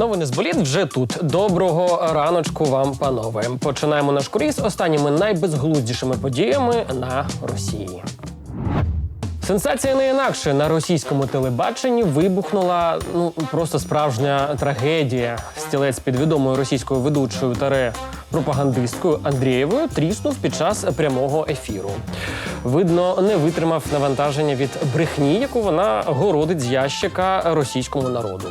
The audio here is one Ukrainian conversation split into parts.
Новини з боліт вже тут. Доброго раночку вам, панове. Починаємо наш куріс останніми найбезглуздішими подіями на Росії. Сенсація не інакше на російському телебаченні вибухнула ну просто справжня трагедія. Стілець під відомою російською ведучою таре пропагандисткою Андрієвою тріснув під час прямого ефіру. Видно, не витримав навантаження від брехні, яку вона городить з ящика російському народу.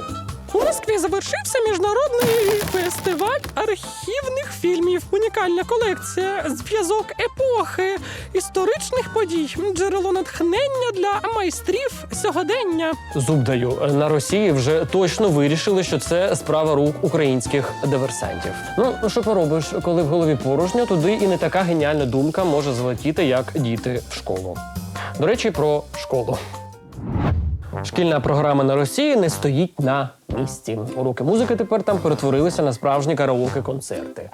Москві завершився міжнародний фестиваль архівних фільмів. Унікальна колекція, зв'язок епохи, історичних подій, джерело натхнення для майстрів сьогодення. Зуб даю на Росії вже точно вирішили, що це справа рук українських диверсантів. Ну що поробиш, коли в голові порожньо, туди і не така геніальна думка може залетіти, як діти в школу. До речі, про школу. Шкільна програма на Росії не стоїть на місці. Уроки музики тепер там перетворилися на справжні караоке-концерти.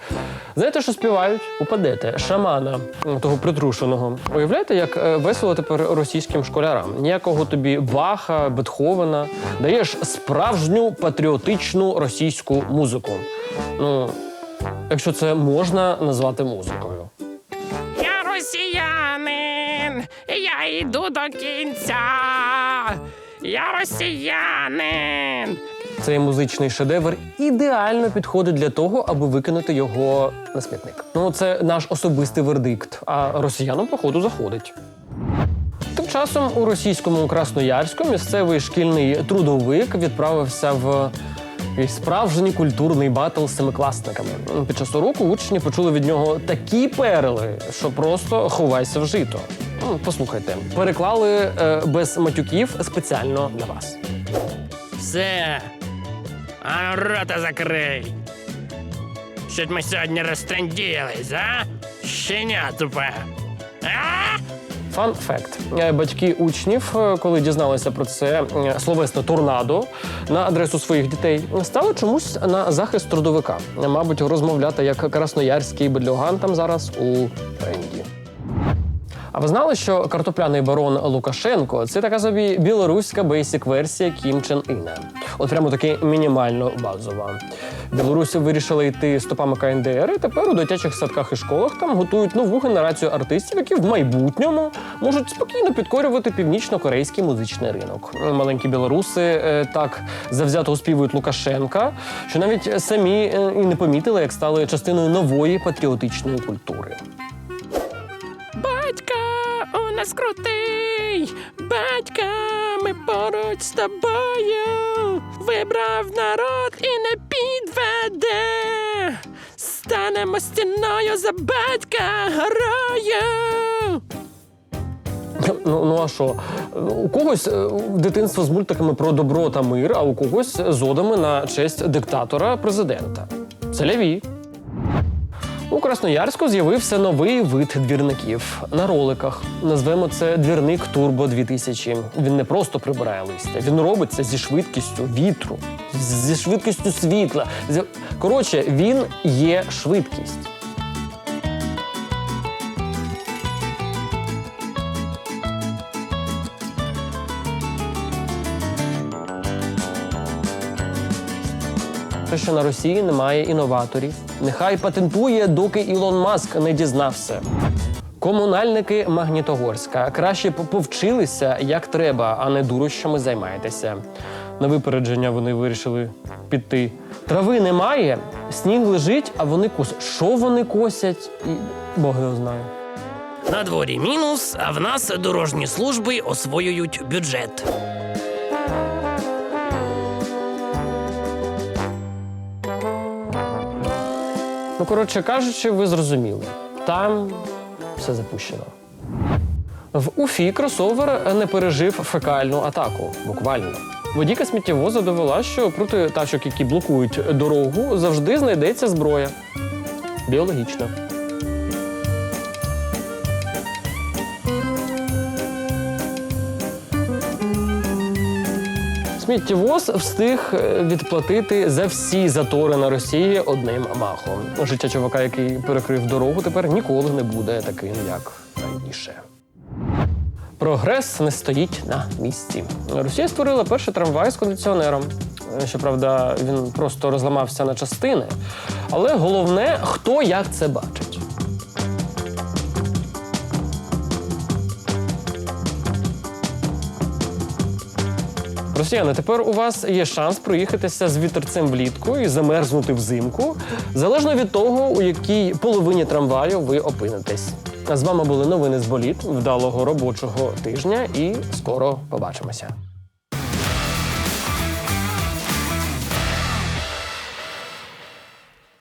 Знаєте, що співають? Упадете шамана того притрушеного. Уявляєте, як е, весело тепер російським школярам? Ніякого тобі Баха, Бетховена. Даєш справжню патріотичну російську музику. Ну, якщо це можна назвати музикою. Я росіянин, я йду до кінця. Я росіянин. Цей музичний шедевр ідеально підходить для того, аби викинути його на смітник. Ну, це наш особистий вердикт, а росіянам, походу, заходить. Тим часом у російському Красноярську місцевий шкільний трудовик відправився в якийсь справжній культурний батл з семикласниками. Під час уроку учні почули від нього такі перли, що просто ховайся в жито. Ну, Послухайте, переклали е, без матюків спеціально для вас. Все. А рота закрий. Що ми сьогодні розтренділись, а? Щеня тупе. А? Фан факт. Батьки учнів, е, коли дізналися про це словесне торнадо на адресу своїх дітей, стали чомусь на захист трудовика. Мабуть, розмовляти як красноярський бедлюган там зараз у тренді. А ви знали, що картопляний барон Лукашенко це така собі білоруська бейсік-версія Кім Чен Іна? От прямо таки мінімально базова. Білорусі вирішили йти стопами КНДР, і тепер у дитячих садках і школах там готують нову генерацію артистів, які в майбутньому можуть спокійно підкорювати північно-корейський музичний ринок. Маленькі білоруси е, так завзято оспівують Лукашенка, що навіть самі е, і не помітили, як стали частиною нової патріотичної культури. Нас крутий. Батька, ми поруч з тобою. Вибрав народ і не підведе. Станемо стіною за батька грою. Ну, ну а що? У когось е, дитинство з мультиками про добро та мир, а у когось з на честь диктатора президента. Це ляві. У Красноярську з'явився новий вид двірників на роликах. Назвемо це двірник Турбо 2000. Він не просто прибирає листя, він робиться зі швидкістю вітру, зі швидкістю світла. Коротше, він є швидкість. Те, що на Росії немає інноваторів. Нехай патентує, доки Ілон Маск не дізнався. Комунальники Магнітогорська краще повчилися як треба, а не дурощами займаєтеся. На випередження вони вирішили піти. Трави немає, сніг лежить, а вони косять. Що вони косять? І Бог його знає. На дворі мінус, а в нас дорожні служби освоюють бюджет. Ну, коротше кажучи, ви зрозуміли. Там все запущено. В Уфі кросовер не пережив фекальну атаку. Буквально. Водійка сміттєвоза довела, що проти тачок, які блокують дорогу, завжди знайдеться зброя. Біологічна. Сміттєвоз встиг е, відплатити за всі затори на Росії одним махом. Життя чувака, який перекрив дорогу, тепер ніколи не буде таким, як раніше. Прогрес не стоїть на місці. Росія створила перший трамвай з кондиціонером. Щоправда, він просто розламався на частини. Але головне, хто як це бачить. Росіяни, тепер у вас є шанс проїхатися з вітерцем влітку і замерзнути взимку, залежно від того, у якій половині трамваю ви опинитесь. А з вами були новини з боліт. Вдалого робочого тижня і скоро побачимося.